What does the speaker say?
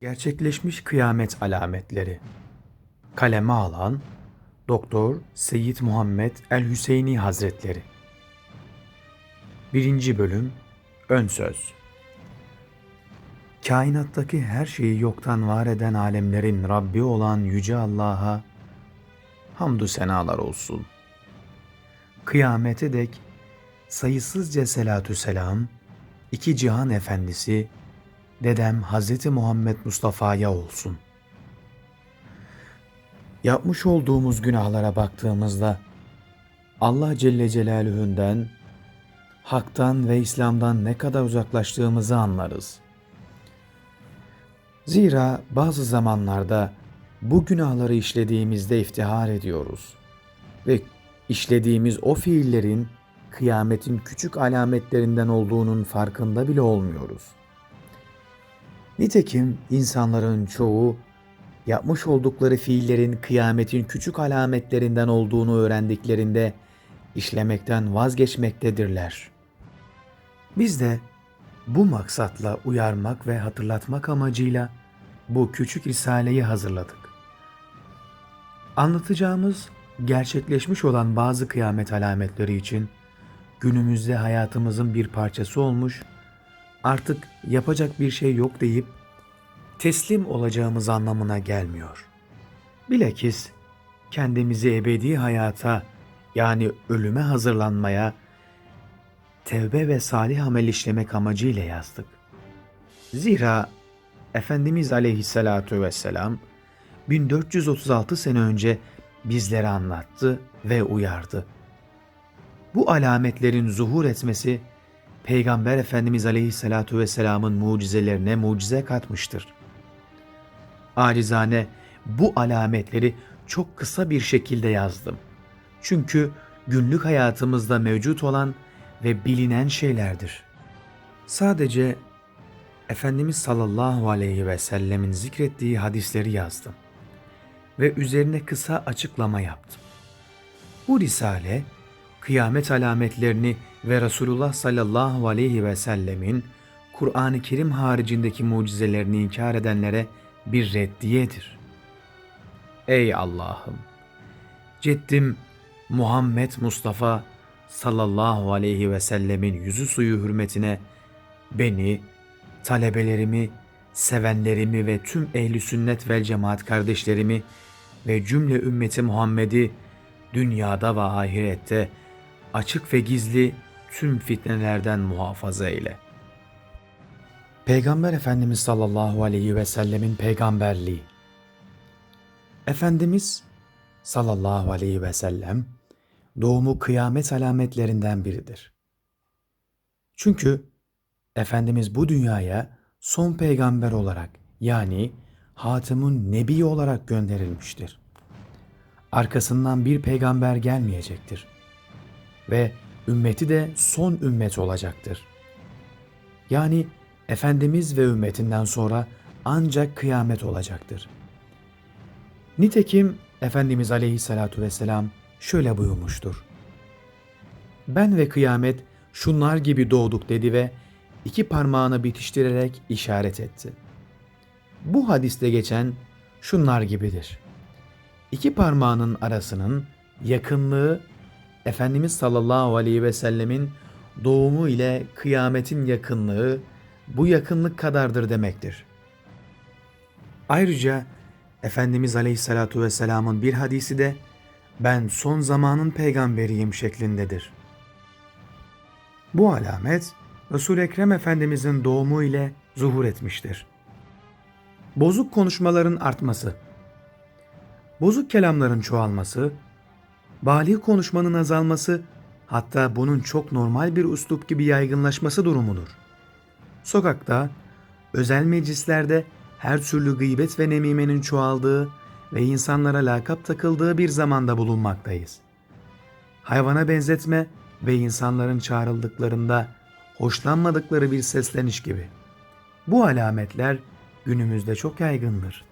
Gerçekleşmiş kıyamet alametleri. Kaleme alan Doktor Seyyid Muhammed El Hüseyini Hazretleri. 1. bölüm Ön söz. Kainattaki her şeyi yoktan var eden alemlerin Rabbi olan yüce Allah'a hamdü senalar olsun. Kıyamete dek sayısızca selatü selam iki cihan efendisi dedem Hazreti Muhammed Mustafa'ya olsun. Yapmış olduğumuz günahlara baktığımızda Allah Celle Celaluhu'ndan, haktan ve İslam'dan ne kadar uzaklaştığımızı anlarız. Zira bazı zamanlarda bu günahları işlediğimizde iftihar ediyoruz ve işlediğimiz o fiillerin kıyametin küçük alametlerinden olduğunun farkında bile olmuyoruz. Nitekim insanların çoğu yapmış oldukları fiillerin kıyametin küçük alametlerinden olduğunu öğrendiklerinde işlemekten vazgeçmektedirler. Biz de bu maksatla uyarmak ve hatırlatmak amacıyla bu küçük risaleyi hazırladık. Anlatacağımız gerçekleşmiş olan bazı kıyamet alametleri için günümüzde hayatımızın bir parçası olmuş, artık yapacak bir şey yok deyip teslim olacağımız anlamına gelmiyor. Bilakis kendimizi ebedi hayata yani ölüme hazırlanmaya, tevbe ve salih amel işlemek amacıyla yazdık. Zira Efendimiz Aleyhisselatü Vesselam 1436 sene önce bizlere anlattı ve uyardı. Bu alametlerin zuhur etmesi Peygamber Efendimiz Aleyhisselatü Vesselam'ın mucizelerine mucize katmıştır. Acizane bu alametleri çok kısa bir şekilde yazdım. Çünkü günlük hayatımızda mevcut olan ve bilinen şeylerdir. Sadece Efendimiz sallallahu aleyhi ve sellemin zikrettiği hadisleri yazdım ve üzerine kısa açıklama yaptım. Bu risale kıyamet alametlerini ve Resulullah sallallahu aleyhi ve sellemin Kur'an-ı Kerim haricindeki mucizelerini inkar edenlere bir reddiyedir. Ey Allah'ım! Ceddim Muhammed Mustafa sallallahu aleyhi ve sellemin yüzü suyu hürmetine beni, talebelerimi, sevenlerimi ve tüm ehli sünnet vel cemaat kardeşlerimi ve cümle ümmeti Muhammed'i dünyada ve ahirette açık ve gizli tüm fitnelerden muhafaza eyle. Peygamber Efendimiz sallallahu aleyhi ve sellemin peygamberliği. Efendimiz sallallahu aleyhi ve sellem doğumu kıyamet alametlerinden biridir. Çünkü Efendimiz bu dünyaya son peygamber olarak yani Hatem'ün Nebi olarak gönderilmiştir. Arkasından bir peygamber gelmeyecektir. Ve ümmeti de son ümmet olacaktır. Yani Efendimiz ve ümmetinden sonra ancak kıyamet olacaktır. Nitekim Efendimiz Aleyhisselatü Vesselam şöyle buyurmuştur. Ben ve kıyamet şunlar gibi doğduk dedi ve iki parmağını bitiştirerek işaret etti. Bu hadiste geçen şunlar gibidir. İki parmağının arasının yakınlığı Efendimiz sallallahu aleyhi ve sellemin doğumu ile kıyametin yakınlığı bu yakınlık kadardır demektir. Ayrıca Efendimiz aleyhissalatu vesselamın bir hadisi de ben son zamanın peygamberiyim şeklindedir. Bu alamet Resul-i Ekrem Efendimizin doğumu ile zuhur etmiştir. Bozuk konuşmaların artması, bozuk kelamların çoğalması, bali konuşmanın azalması hatta bunun çok normal bir üslup gibi yaygınlaşması durumudur. Sokakta, özel meclislerde her türlü gıybet ve nemimenin çoğaldığı ve insanlara lakap takıldığı bir zamanda bulunmaktayız. Hayvana benzetme ve insanların çağrıldıklarında hoşlanmadıkları bir sesleniş gibi. Bu alametler günümüzde çok yaygındır.